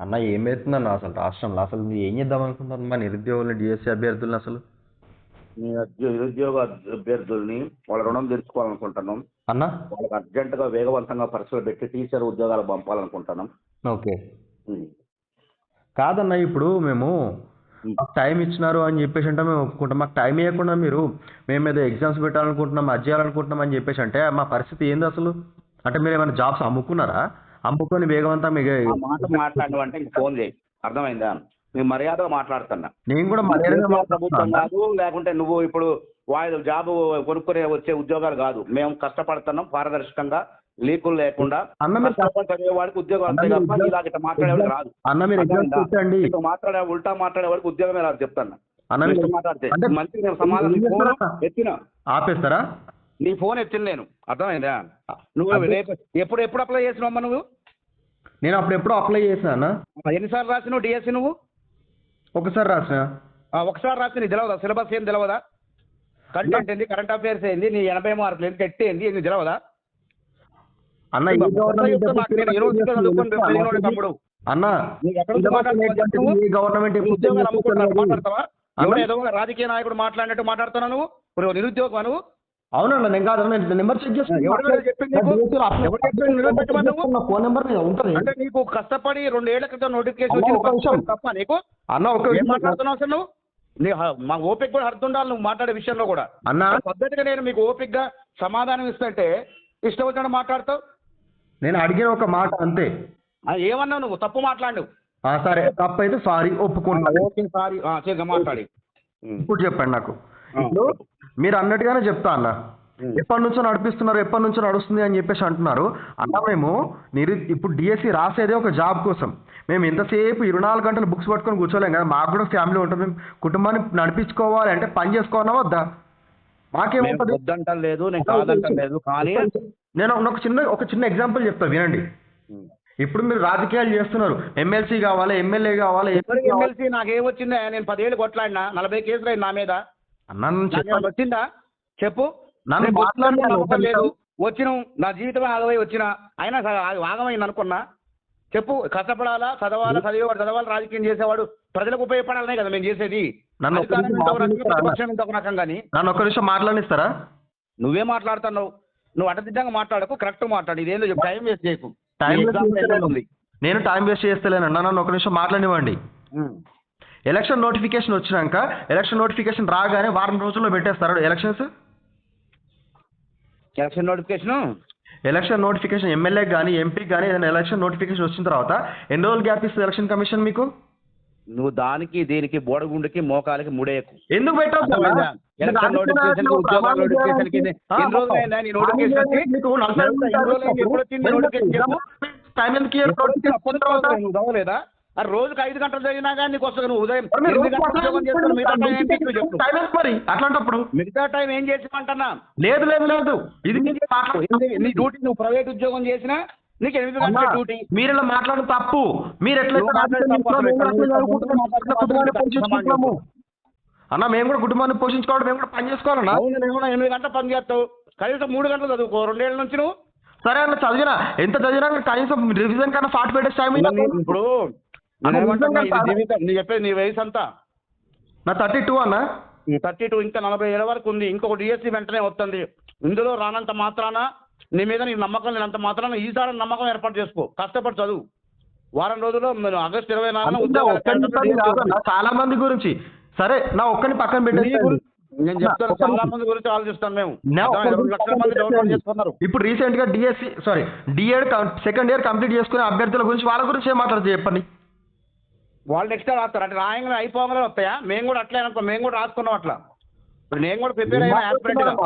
అన్న ఏమవుతుందన్న అసలు రాష్ట్రంలో అసలు మీరు ఏం చేద్దాం అనుకుంటున్నారు మా నిరుద్యోగులు డిఎస్సీ అభ్యర్థులను అసలు? నిరుద్యోగ అభ్యర్థుల్ని వాళ్ళ రుణం తీర్చుకోవాలనుకుంటున్నాం. అన్న? వాళ్ళకి అర్జెంటుగా వేగవంతంగా పరీక్షలు పెట్టి టీచర్ ఉద్యోగాలు పంపాలనుకుంటున్నాం. ఓకే. కాదన్న ఇప్పుడు మేము మాకు టైం ఇచ్చినారు అని చెప్పేసి అంటే మేము ఒప్పుకుంటాం. మాకు టైం ఇవ్వకుండా మీరు మేము ఏదో ఎగ్జామ్స్ పెట్టాలనుకుంటున్నాం అది చేయాలనుకుంటున్నాం అని చెప్పేసి అంటే మా పరిస్థితి ఏంది అసలు? అంటే మీరు ఏమైనా జాబ్స్ అమ్ముకున్నారా? అమ్ముకొని వేగవంతం మాట మాట్లాడడం అంటే ఫోన్ చేయి. అర్థమైందా? మేము మర్యాదగా మాట్లాడుతున్నా. నేను కూడా మర్యాదగా ప్రభుత్వం. కాదు లేకుంటే నువ్వు ఇప్పుడు వాళ్ళు జాబ్ కొనుక్కునే వచ్చే ఉద్యోగాలు కాదు. మేము కష్టపడుతున్నాం పారదర్శకంగా లీకులు లేకుండా వాడికి ఉద్యోగం అంతే అన్న తప్ప మీరు ఇలాగ మాట్లాడేవాడు రాదు. అన్న మీరు మాట్లాడే ఉల్టా మాట్లాడే వాడికి ఉద్యోగమే రాదు చెప్తాను. అన్న మాట్లాడితే. నేను సమాధానం? ఎత్తిన? ఆపేస్తారా? నీ ఫోన్ ఎత్తిన నేను. అర్థమైందా? నువ్వు. రేపు ఎప్పుడు ఎప్పుడు అప్లై చేసినావమ్మా నువ్వు? నేను అప్పుడు ఎప్పుడో అప్లై చేసిన అన్న? ఎన్నిసార్లు రాసినావు డిఎస్సి నువ్వు? ఒకసారి రాసిన. ఆ, ఒకసారి రాసి నీకు తెలియదా సిలబస్ ఏం తెలియదా కంటెంట్ ఏంది? కరెంట్ అఫైర్స్ ఏంది? నీ ఎనభై మార్కులు ఏంది టెట్ ఏంది? నీకు తెలియదా అన్న తమ్ముడు అన్న గవర్నమెంట్ రాజకీయ నాయకుడు మాట్లాడినట్టు మాట్లాడుతున్నావు నువ్వు? నిరుద్యోగం నువ్వు? అవునన్న నేను కాదు నేను నెంబర్ చెక్ చేస్తాను? ఫోన్ నెంబర్ ఉంటుంది అంటే నీకు కష్టపడి రెండేళ్ళ క్రితం నోటిఫికేషన్ తప్ప నీకు? అన్న ఒక మాట్లాడుతున్నావు అసలు నువ్వు? మా ఓపిక కూడా అర్థం ఉండాలి నువ్వు మాట్లాడే విషయంలో కూడా. అన్న. పద్ధతిగా నేను మీకు ఓపికగా సమాధానం ఇస్తుంటే ఇష్టం వచ్చినట్టు మాట్లాడతావు? నేను అడిగిన ఒక మాట అంతే. ఆ, ఏమన్నావు నువ్వు? తప్పు మాట్లాడు సరే తప్పు అయితే సారీ ఒప్పుకున్నా. Okay sorry. మాట్లాడి. ఇప్పుడు చెప్పండి నాకు. ఇప్పుడు మీరు అన్నట్టుగానే చెప్తా అన్న. ఎప్పటి నుంచో నడిపిస్తున్నారు ఎప్పటి నుంచో నడుస్తుంది అని చెప్పేసి అంటున్నారు. అన్న మేము నిరు ఇప్పుడు డిఎస్సి రాసేదే ఒక జాబ్ కోసం. మేము ఎంతసేపు ఇరవై నాలుగు గంటలు బుక్స్ పట్టుకొని కూర్చోలేం కదా. మాకు కూడా ఫ్యామిలీ ఉంటుంది. మేము కుటుంబాన్ని నడిపించుకోవాలి అంటే పని చేసుకోవాలా వద్దా? మాకేముంటుంది లేదు నేను లేదు కానీ నేను ఒక చిన్న ఒక చిన్న ఎగ్జాంపుల్ చెప్తా వినండి. ఇప్పుడు మీరు రాజకీయాలు చేస్తున్నారు. ఎమ్మెల్సీ కావాలి ఎమ్మెల్యే కావాలి. ఎమ్మెల్సీ నాకేం వచ్చిందా? నేను పదేళ్ళు కొట్లాడినా. నలభై కేసులు అయింది నా మీద. నన్ను. వచ్చిందా? చెప్పు. నన్ను మాట్లాడిన వచ్చిన. ఒక నా జీవితం ఆగమై వచ్చిన. అయినా ఆగమైంది అనుకున్నా. చెప్పు. కష్టపడాలా? చదవాలా? చదివేవాడు చదవాలి. రాజకీయం చేసేవాడు. ప్రజలకు ఉపయోగపడాలనే కదా మేము చేసేది. నన్ను రకం కానీ? నన్ను ఒక్క నిమిషం మాట్లాడిస్తారా నువ్వే మాట్లాడుతున్నావు. నువ్వు అడ్డదిడ్డంగా మాట్లాడకు. కరెక్ట్ మాట్లాడు. ఇదేందో చెప్పు. టైం వేస్ట్ చేయకు. టైం నేను టైం వేస్ట్ చేస్తలేనన్నా నన్ను ఒక నిమిషం మాట్లాడివ్వండి ఎలక్షన్ నోటిఫికేషన్ వచ్చినాక ఎలక్షన్ నోటిఫికేషన్ రాగానే వారం రోజుల్లో పెట్టేస్తారు elections election notification election notification MLA కానీ ఎంపీ కానీ ఏదైనా ఎలక్షన్ నోటిఫికేషన్ వచ్చిన తర్వాత ఎన్ని రోజులు గ్యాప్ ఇస్తుంది ఎలక్షన్ కమిషన్ మీకు? నువ్వు దానికి దీనికి బోడగుండుకి మోకాలకి ముడేయకు. ఎందుకు పెట్టొద్దు రోజుకి ఐదు గంటలు చదివినా కానీ నీకు వస్తుంది. నువ్వు ఉదయం మరి అట్లాంటప్పుడు. మిగతా టైం ఏం చేసామంటున్నా? లేదు లేదు లేదు. ఇది నీ డ్యూటీ నువ్వు ప్రైవేట్ ఉద్యోగం చేసినా నీకు ఎనిమిది గంటల డ్యూటీ. మీరు ఇలా మాట్లాడడం తప్పు. మీరు పోషించుకుంటున్నాము. అన్న మేము కూడా కుటుంబాన్ని పోషించుకోవడం మేము కూడా పని చేసుకోవాలన్నా. ఎనిమిది గంటలు పని చేస్తావు. కనీసం మూడు గంటలు చదువుకో. రెండేళ్ళ నుంచి నువ్వు. సరే అన్న చదివినా. ఎంత చదివినా కనీసం రివిజన్ కన్నా ఫార్టీ డేస్ టైం ఇప్పుడు జీవితం. నీ చెప్పేది నీ వయసు అంతా. నా థర్టీ టూ అన్న? థర్టీ టూ ఇంకా నలభై ఏళ్ళ వరకు ఉంది. ఇంకొక డిఎస్సి వెంటనే వస్తుంది. ఇందులో రానంత మాత్రాన నీ మీద నీ నమ్మకం లేనంత మాత్రాన ఈసారి నమ్మకం ఏర్పాటు చేసుకో. కష్టపడి చదువు. వారం రోజుల్లో నేను ఆగస్టు ఇరవై నాలుగున చాలా మంది గురించి. సరే నా ఒక్కని పక్కన పెట్టేసి గురించి- నేను చెప్తాను చాలా మంది గురించి ఆలోచిస్తాను మేము. లక్షల మంది డౌన్లోడ్ చేసుకున్నారు. ఇప్పుడు రీసెంట్గా DSC sorry DEd second year complete చేసుకునే అభ్యర్థుల గురించి వాళ్ళ గురించి ఏం మాట్లాడుతుంది చెప్పండి? వాళ్ళు నెక్స్ట్ ఇయర్ రాస్తారు. అంటే రాయంగానే అయిపోగానే వస్తాయా? మేము కూడా అట్లే అనుకో మేము కూడా రాసుకున్నాం అట్లా. ఇప్పుడు నేను కూడా ప్రిపేర్ అయినా.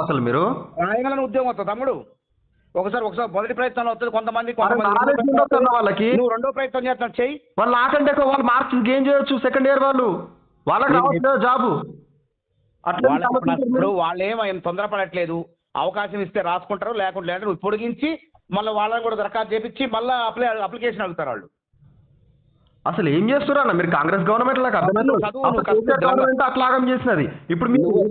అసలు మీరు? రాయంగానే ఉద్యోగం వస్తుంది తమ్ముడు. ఒకసారి ఒకసారి మొదటి ప్రయత్నం వస్తుంది కొంతమంది కొంతమంది వాళ్ళకి. నువ్వు రెండో ప్రయత్నం చేస్తాను చెయ్యి. వాళ్ళు నాకంటే ఎక్కువ వాళ్ళు మార్క్స్ గెయిన్ చేయొచ్చు సెకండ్ ఇయర్ వాళ్ళు. వాళ్ళకి రావట్లేదు జాబు. ఇప్పుడు వాళ్ళు ఏం తొందరపడట్లేదు. అవకాశం ఇస్తే రాసుకుంటారు లేకుంటే లేదంటే పొడిగించి మళ్ళీ వాళ్ళని కూడా దరఖాస్తు చేపించి మళ్ళీ అప్లై అప్లికేషన్ అడుగుతారు వాళ్ళు. అసలు ఏం చేస్తున్నారు అన్న? మీరు కాంగ్రెస్ గవర్నమెంట్ కష్టం. గవర్నమెంట్ అట్లాగం చేసినది. ఇప్పుడు నువ్వు-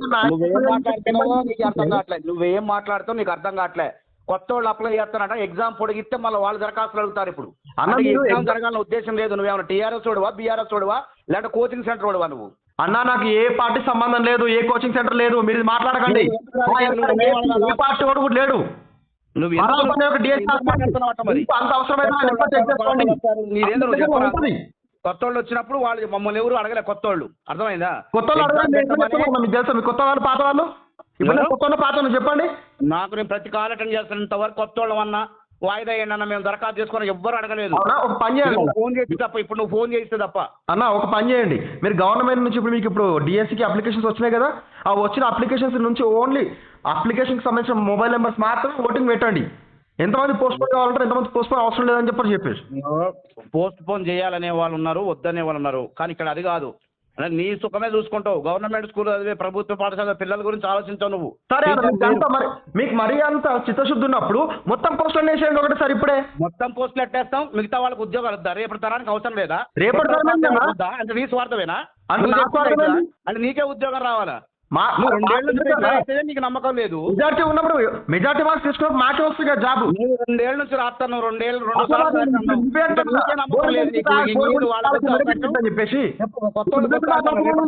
నీకు మాట్లాడుతావు నీకు అర్థం కావట్లే. కొత్త వాళ్ళు అప్లై చేస్తారంట ఎగ్జామ్ పొడిగిస్తే మళ్ళీ వాళ్ళు దరఖాస్తులు అడుగుతారు ఇప్పుడు. మీరు ఎగ్జామ్ జరగాలని ఉద్దేశం లేదు. నువ్వేమైనా టీఆర్ఎస్ చూడవా బీఆర్ఎస్ చూడవా లేదంటే కోచింగ్ సెంటర్ చూడవా నువ్వు? అన్నా నాకు ఏ పార్టీ సంబంధం లేదు ఏ కోచింగ్ సెంటర్ లేదు. మీరు మాట్లాడకండి. ఏ పార్టీ వాడు కూడా లేడు. నువ్వు కొత్త వాళ్ళు నీదేందో నువ్వు చెప్పరా? కొత్త వచ్చినప్పుడు వాళ్ళు మమ్మల్ని ఎవరు అడగలే కొత్త వాళ్ళు అర్థమైందా కొత్త వాళ్ళు తెలుసా కొత్త వాళ్ళు పాత వాళ్ళు? ఇప్పుడు? కొత్త వాళ్ళు పాత వాళ్ళు చెప్పండి. నాకు నేను ప్రతి కాల్ అటెండ్ చేస్తున్నంత వరకు కొత్త వాళ్ళు అన్నా. వాయిదా ఏంటి అన్న? మేము దరఖాస్తు చేసుకుని ఎవ్వరు అడగలేదు. ఒక పని చేయండి నువ్వు ఫోన్ చేసి తప్ప ఇప్పుడు నువ్వు ఫోన్ చేస్తే తప్ప. అన్న ఒక పని చేయండి. మీరు గవర్నమెంట్ నుంచి ఇప్పుడు మీకు ఇప్పుడు డిఎస్సికి అప్లికేషన్స్ వచ్చినాయి కదా? ఆ వచ్చిన అప్లికేషన్స్ నుంచి ఓన్లీ అప్లికేషన్కి సంబంధించిన మొబైల్ నెంబర్స్ మాత్రమే ఓటింగ్ పెట్టండి. ఎంతమంది పోస్ట్ పోన్ కావాలంటే ఎంతమంది పోస్ట్ పోన్ అవసరం లేదని చెప్పి చెప్పేసి. పోస్ట్ పోన్ చేయాలనే వాళ్ళు ఉన్నారు వద్దనే వాళ్ళు ఉన్నారు. కానీ ఇక్కడ అది కాదు. అంటే నీ సుఖమే చూసుకుంటావు. గవర్నమెంట్ స్కూల్ చదివే ప్రభుత్వ పాఠశాల పిల్లల గురించి ఆలోచించావు నువ్వు. సరే అన్న మీకు అంత మరి మీకు మరీ అంత చిత్తశుద్ధి ఉన్నప్పుడు మొత్తం పోస్టులు వేసేయండి ఒకటి సార్ ఇప్పుడే. మొత్తం పోస్టులు ఎట్టేస్తాం మిగతా వాళ్ళకి ఉద్యోగాలు వద్దా? రేపటి తరానికి అవసరం లేదా? రేపటి తరానికి వద్దా? అంటే నీ స్వార్థమేనా? నువ్వు నా? అంటే నీకే ఉద్యోగం రావాలా? మా నువ్వు నీకు నమ్మకం లేదు. మెజార్టీ ఉన్నప్పుడు మెజార్టీ మార్క్స్ తీసుకున్నప్పుడు మాకే వస్తుంది కదా జాబ్. నువ్వు రెండేళ్ళ నుంచి రాస్తాను నువ్వు రెండేళ్ళు రెండు సార్లు. నువ్వే చెప్పేసి.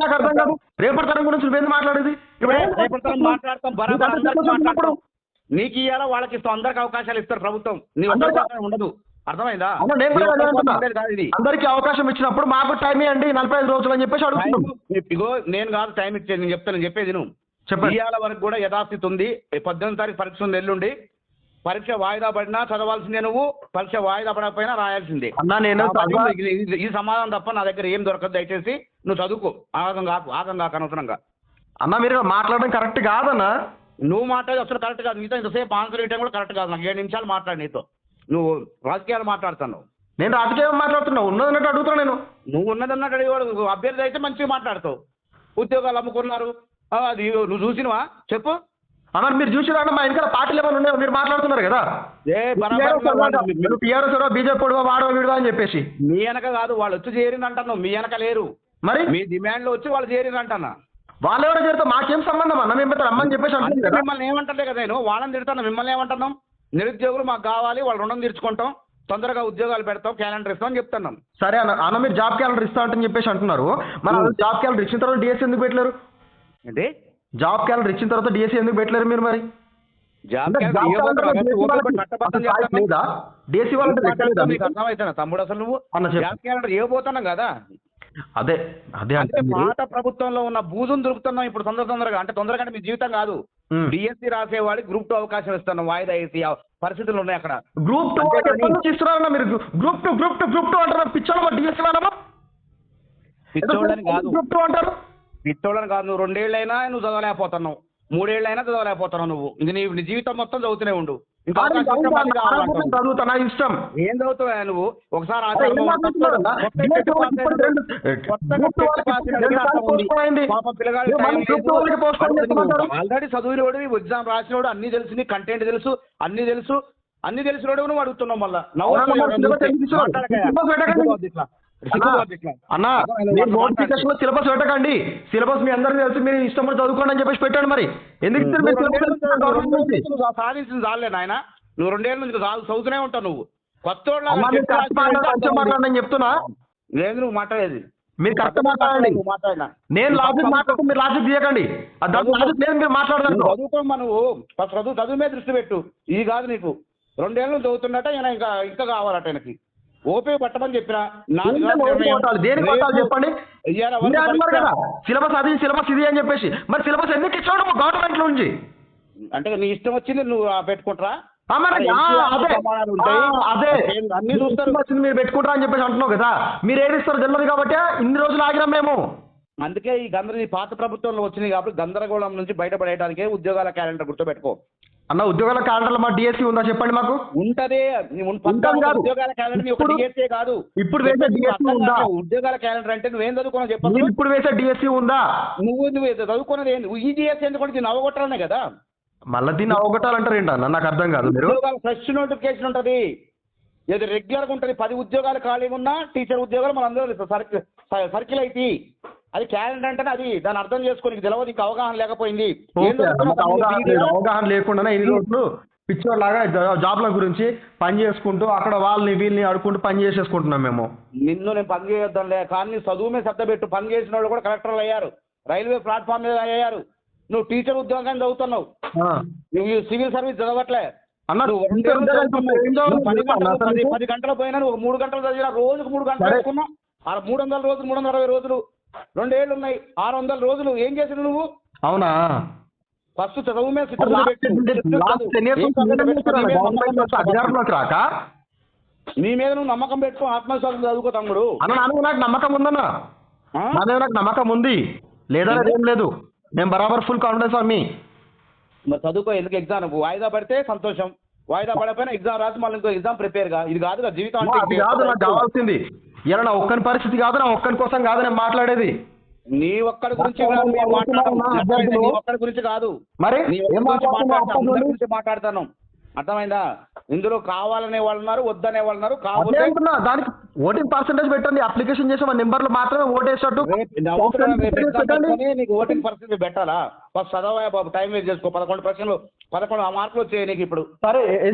నాకు అర్థం కాదు. రేపటి తరం గురించి నువ్వేంది మాట్లాడేది? రేపటి తరం మాట్లాడతాం నీకు ఇయ్యాలా వాళ్ళకి ఇస్తాం. అందరికి అవకాశాలు ఇస్తారు ప్రభుత్వం. నీ ఉండదు. అర్థమైందా? అందరికీ అవకాశం ఇచ్చినప్పుడు మాకు టైం ఇవ్వండి నలభై ఐదు రోజులు అని చెప్పేసి అడుగుతున్నాం. టైం ఇగో నేను కాదు టైం ఇచ్చేది నేను చెప్తాను చెప్పేది నువ్వు చెప్పండి. ఇవాళ వరకు కూడా యథాస్థితి ఉంది. పద్దెనిమిది తారీఖు పరీక్ష ఉంది ఎల్లుండి. పరీక్ష వాయిదా పడినా చదవాల్సిందే నువ్వు పరీక్ష వాయిదా పడకపోయినా రాయాల్సిందే. అన్న నేను ఈ సమాధానం తప్ప నా దగ్గర ఏం దొరకదు దయచేసి నువ్వు చదువుకో. ఆగం కాకు ఆగం కాకు అనవసరంగా. అన్న మీరు మాట్లాడడం కరెక్ట్ కాదన్న. నువ్వు మాట్లాడేది అసలు కరెక్ట్ కాదు. నీతో ఇంతసేపు ఆన్సర్ ఇవ్వడం కూడా కరెక్ట్ కాదు. నాకు ఏడు నిమిషాలు మాట్లాడు నీతో. నువ్వు రాజకీయాలు మాట్లాడుతున్నావు. నేను రాజకీయం మాట్లాడుతున్నా ఉన్నది ఉన్నట్టు అడుగుతున్నా నేను. నువ్వు ఉన్నదన్నట్టు అడిగేవాడు అభ్యర్థి అయితే మంచిగా మాట్లాడతావు. ఉద్యోగాలు అమ్ముకున్నారు. అది నువ్వు చూసినవా? చెప్పు. అన్న మీరు చూసిరా అన్న మా వెనకాల పార్టీలు ఏమైనా ఉన్నాయో? మీరు మాట్లాడుతున్నారు కదా. ఏ టీఆర్ఎస్ బీజేపీ వాడవ వీడవా అని చెప్పేసి. మీ వెనక కాదు వాళ్ళు వచ్చి చేరింది అంటున్నావు మీ వెనక లేరు. మరి? మీ డిమాండ్లో వచ్చి వాళ్ళు చేరింది అంటున్నా వాళ్ళు ఎవరో చేరితే మాకేం సంబంధం అన్న? మేము రమ్మని చెప్పేసి మిమ్మల్ని ఏమంటలే కదా నేను వాళ్ళని తిడతాను మిమ్మల్ని ఏమంటున్నాం? నిరుద్యోగులు మాకు కావాలి వాళ్ళు రుణం తీర్చుకుంటాం తొందరగా ఉద్యోగాలు పెడతాం క్యాలెండర్ ఇస్తాం అని చెప్తున్నాం సరే అన్న అన్న మీరు జాబ్ క్యాలెండర్ ఇస్తా అని చెప్పేసి అంటున్నారు. మరి అసలు జాబ్ క్యాలెండర్ ఇచ్చిన తర్వాత డిఎస్సీ ఎందుకు పెట్టలేరు? ఏంటి? జాబ్ క్యాలెండర్ ఇచ్చిన తర్వాత డిఎస్సీ ఎందుకు పెట్టలేరు మీరు మరి? జాబ్ అంటే డిఎస్సీ వాళ్ళకి అర్థమవుతుందా? తమ్ముడు అసలు నువ్వు. జాబ్ క్యాలెండర్ కదా. అదే అదే అంటే అంటే పాత ప్రభుత్వంలో ఉన్న బూజును దొరుకుతున్నాం ఇప్పుడు తొందర తొందరగా. అంటే తొందరగా అంటే మీ జీవితం కాదు. డిఎస్సి రాసేవాడికి గ్రూప్ టూ అవకాశం ఇస్తున్నాం వాయిదా వేసి పరిస్థితులు ఉన్నాయి అక్కడ. గ్రూప్ టూ ఇస్తున్నారన్న మీరు? Group two group two group two అంటారు? పిచ్చోళ్ళ డిఎస్సీ వాళ్ళమా పిచ్చోళ్ళని కాదు. గ్రూప్ టూ అంటారు? పిచ్చోళ్ళని కాదు నువ్వు రెండేళ్ళైనా నువ్వు చదవలేకపోతున్నావు. మూడేళ్ళైనా చదవలేకపోతున్నావు నువ్వు ఇది నీ నీ జీవితం మొత్తం చదువుతూనే ఉండు ఇంకా కానీ అవకాశం ఇస్తే మళ్ళీ కావాలంటావు. చదువుతా- నా ఇష్టం ఏం చదువుతావా నువ్వు ఒకసారి ఆచారం ఏం? కొత్త గ్రూప్ టెట్ టూ పాస్ ఇప్పుడు అయిన- రెండు- కొత్తగా గ్రూప్ టూ టెట్ వాళ్ళకి పాస్ అయిన రెండు అర్హత సార్లు ఉంది. పోస్ట్ అయింది. పాపం పిల్లగాడి ఇక మళ్ళీ టైం గ్రూప్ టూ లేదు. వాళ్ళకి పోస్ట్ అయింది చెప్పమంటారు? ఆల్రెడీ చదివినోడు ఎగ్జామ్ రాసినోడు అన్ని తెలుసు నీ కంటెంట్ తెలుసు అన్ని తెలుసు అన్ని తెలిసినోడు నువ్వు అడుగుతున్నావు మళ్ళా అవునా, మరి సిలబస్ ఎందుకు ఇస్తున్నారు? సిలబస్ పెట్టకండి. అన్న మీరు నోటిఫికేషన్లో సిలబస్ పెట్టకండి సిలబస్ మీ అందరికీ తెలిసి మీరు ఇష్టం కూడా చదువుకోండి అని చెప్పేసి పెట్టండి మరి. ఎందుకు? సాధించింది చాలే నాయన. నువ్వు రెండేళ్ళ నుంచి చదువు- చదువుతూనే ఉంటావు నువ్వు. కొత్త అని చెప్తున్నా. లేదు నువ్వు మాట్లాడేది. మీరు కరెక్ట్ మాట్లాడండి. మాట్లాడినా. నేను లాజిక్ మాట్లాడుతూ మీరు లాజిక్ తీయకండి. లాజిక్ లేదు మీరు మాట్లాడదండి నువ్వు చదువుకోమ్మా నువ్వు. ఫస్ట్ చదువు చదువు మీద దృష్టి పెట్టు. ఇది కాదు నీకు. రెండేళ్ళు చదువుతున్నట్ట ఈయన ఇంకా ఇంకా కావాలట ఆయనకి ఓపీ పట్టమని చెప్పిన చెప్పండి? సిలబస్ అది సిలబస్ ఇది అని చెప్పేసి. మరి సిలబస్ ఎందుకు ఇచ్చాడు గవర్నమెంట్ నుంచి? అంటే నీ ఇష్టం వచ్చింది నువ్వు పెట్టుకుంటారా? అదే. అన్ని చూస్తారు. వచ్చింది మీరు పెట్టుకుంటారా అని చెప్పేసి అంటున్నావు కదా. మీరు ఏది ఇస్తారు తెలియదు కాబట్టి ఇన్ని రోజులు ఆగినాం మేము. అందుకే ఈ గందర పాత ప్రభుత్వంలో వచ్చింది కాబట్టి గందరగోళం నుంచి బయటపడేయడానికే ఉద్యోగాల క్యాలెండర్ గుర్తుపెట్టుకో. అన్న ఉద్యోగాల క్యాలెండర్లో మా డిఎస్సి ఉందా చెప్పండి మాకు? ఉంటదే. ఉంటాం కాదు. ఉద్యోగాల క్యాలెండర్ ఒక డిఎస్ఏ కాదు. ఇప్పుడు వేసే DSE అర్థం ఉందా? ఉద్యోగాల క్యాలెండర్ అంటే నువ్వేం చదువుకున్నావు చెప్పు మీరు ఇప్పుడు వేసే డిఎస్సి ఉందా? నువ్వు నువ్వు చదువుకున్నది ఏంది? ఈ డిఎస్ఏ ఎందుకంటే దీన్ని అవగొట్టాలనే కదా. మళ్ళీ దీన్ని అవగొట్టాలంటారు ఏంటన్న నాకు అర్థం కాదు మీరు. ఫ్రెష్ నోటిఫికేషన్ ఉంటది. ఇది రెగ్యులర్గా ఉంటది. పది ఉద్యోగాలు ఖాళీగా ఉన్నా టీచర్ ఉద్యోగాలు మన అందరూ సర్కిల్ సర్కిల్ అయితే అది క్యాలెండర్ అంటే అది దాన్ని అర్థం చేసుకోనికి తెలియదు నీకు అవగాహన లేకపోయింది. అవగాహన లేకుండానే ఇన్ని రోజులు పిచ్చోడ్లాగా జా- జాబ్ల గురించి పని చేసుకుంటూ అక్కడ వాళ్ళని వీళ్ళని ఆడుకుంటూ పని చేసేసుకుంటున్నాం మేము. నిన్ను నేను పని చేయొద్దంలే కానీ చదువు మీద శ్రద్ధ పెట్టు పని చేసిన వాళ్ళు కూడా కలెక్టర్లు అయ్యారు. రైల్వే ప్లాట్ఫామ్ మీద అయ్యారు. నువ్వు టీచర్ ఉద్యోగాన్ని చదువుతున్నావు. నువ్వు సివిల్ సర్వీస్ చదవట్లే. అన్న నువ్వు టీచర్ రెండేళ్ళు ఉద్యోగాలు చదువుతున్నావు. ఏం చదవాలి నువ్వు పది గంటలు పోయినా నువ్వు మూడు గంటలు చదివినా రోజుకు మూడు గంటలు. చదువుకున్నావు. ఆ మూడు వందల రోజులు మూడు వందల అరవై రోజులు రెండేళ్ళు ఉన్నాయి ఆరు వందల రోజులు. ఏం చేసినావు నువ్వు? అవునా? ఫస్ట్ చదువు మీద రాక? నీ మీద నువ్వు నమ్మకం పెట్టుకో. ఆత్మవిశ్వాసం చదువుకో తమ్ముడు. అన్న నాకు నమ్మకం ఉందన్న? నా మీద నాకు నమ్మకం ఉంది. లేదా ఏం లేదు నేను బరాబర్ ఫుల్ కాన్ఫిడెన్స్ ఆన్ మీ. మరి చదువుకో ఎందుకు ఎగ్జామ్ వాయిదా పడితే సంతోషం. వాయిదా పడకపోయినా ఎగ్జామ్ రాసి మళ్ళీ ఇంకో ఎగ్జామ్ ప్రిపేర్గా ఇది కాదు జీవితం కావాల్సింది. ఇలా నా ఒక్కని పరిస్థితి కాదు నా ఒక్కని కోసం కాదు నేను మాట్లాడేది? నీ ఒక్కడి గురించి కాదు మేము మాట్లాడడం. అర్థమైందా? నీ ఒక్కడి గురించి కాదు. మరి? నీ ఏం ఒక్కడి గురించి మాట్లాడుతున్నావు మాట్లాడతాను అందరి అప్పుడు? గురించి మాట్లాడతాను. అర్థమైందా? ఇందులో కావాలనే వాళ్ళు ఉన్నారు వద్దనే వాళ్ళు ఉన్నారు అదే కాకపోతే అంటున్నా దానికి ఓటింగ్ పర్సెంటేజ్ పెట్టండి అప్లికేషన్ చేసిన నెంబర్లు మాత్రమే ఓటేసేటట్టు రేపు నవ్వుతున్నా రేపు ఎగ్జామ్ పెట్టండి. పెట్టుకొని నీకు ఓటింగ్ పరిస్థితి పెట్టాలా? ఫస్ట్ చదవా బాబు? టైం వేస్ట్ చేసుకో. పదకొండు ప్రశ్నలు పదకొండు ఆ మార్కులు వచ్చాయి నీకు ఇప్పుడు. సరే ఏ-